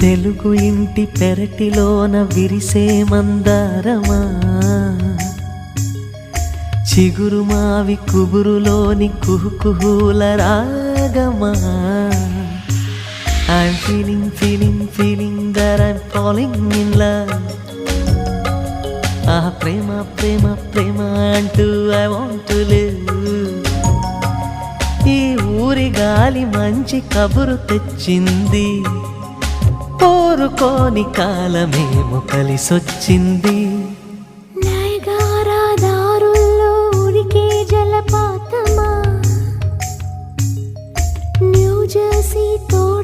తెలుగు ఇంటి పెరటిలోన విరిసే మందారమా? చిగురు మావి కుబురులోని కుహుకుహుల రాగమా? I'm feeling feeling feeling there I'm following in love ఆ ప్రేమ ప్రేమ ప్రేమ అంటూ ఐ వాంట్ టు లివ్ ఈ ఊరి గాలి మంచి కబురు తెచ్చింది. కోరుకోని కాలమేమో కలిసొచ్చింది. దారుల్లో ఉరికే జలపాతమా? న్యూజెర్సీతో